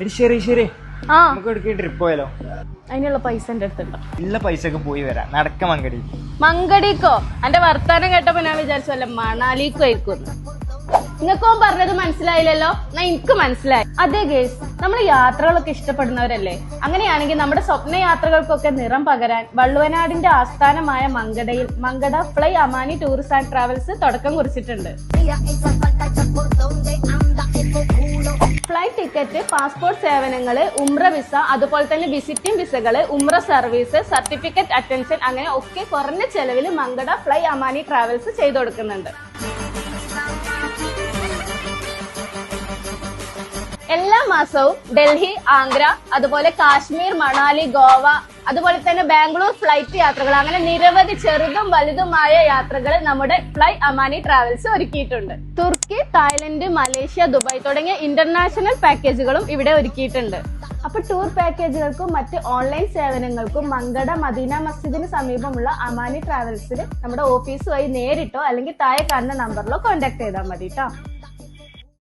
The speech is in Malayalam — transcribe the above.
എടി ശരി ശരി. ആ. നമുക്ക് ട്രിപ്പ് പോയാലോ? അതിനുള്ള പൈസ എന്റെ അടുത്തുണ്ടോ. ഇല്ല പൈസക്ക് പോയി വരാം. നടക്ക മങ്കടി. മങ്കടിക്കോ? എന്റെ വർത്താനം കേട്ടപ്പോ ഞാൻ വിചാരിച്ചു മണാലിക്ക് മണാലിക്കോ ആയിരിക്കും. നിങ്ങൾക്കോ പറഞ്ഞത് മനസ്സിലായില്ലല്ലോ? എന്നാ എനിക്ക് മനസ്സിലായി. അതെ ഗേസ് നമ്മൾ യാത്രകളൊക്കെ ഇഷ്ടപ്പെടുന്നവരല്ലേ? അങ്ങനെയാണെങ്കിൽ നമ്മുടെ സ്വപ്ന യാത്രകൾക്കൊക്കെ നിറം പകരാൻ വള്ളുവനാടിന്റെ ആസ്ഥാനമായ മങ്കടയിൽ Mankada fly Amani tourist and travels തുടക്കം കുറിച്ചിട്ടുണ്ട്. ടിക്കറ്റ് പാസ്പോർട്ട് സേവനങ്ങൾ ഉമ്ര വിസ അതുപോലെ തന്നെ വിസിറ്റിംഗ് വിസകൾ ഉമ്ര സർവീസ് സർട്ടിഫിക്കറ്റ് അറ്റൻഷൻ അങ്ങനെ ഒക്കെ കുറഞ്ഞ ചെലവിൽ മങ്കട ഫ്ലൈ അമാനി ട്രാവൽസ് ചെയ്തു കൊടുക്കുന്നുണ്ട്. എല്ലാ മാസവും ഡൽഹി ആന്ധ്ര അതുപോലെ കാശ്മീർ മണാലി ഗോവ അതുപോലെ തന്നെ ബാംഗ്ലൂർ ഫ്ലൈറ്റ് യാത്രകൾ അങ്ങനെ നിരവധി ചെറുതും വലുതുമായ യാത്രകൾ നമ്മുടെ ഫ്ലൈ അമാനി ട്രാവൽസ് ഒരുക്കിയിട്ടുണ്ട്. തുർക്കി തായ്ലൻഡ് മലേഷ്യ ദുബായ് തുടങ്ങിയ ഇന്റർനാഷണൽ പാക്കേജുകളും ഇവിടെ ഒരുക്കിയിട്ടുണ്ട്. അപ്പൊ ടൂർ പാക്കേജുകൾക്കും മറ്റ് ഓൺലൈൻ സേവനങ്ങൾക്കും മങ്കട മദീന മസ്ജിദിന് സമീപമുള്ള അമാനി ട്രാവൽസിൽ നമ്മുടെ ഓഫീസുമായി നേരിട്ടോ അല്ലെങ്കിൽ താഴെ കാണുന്ന നമ്പറിലോ കോൺടാക്ട് ചെയ്താൽ മതി കേട്ടോ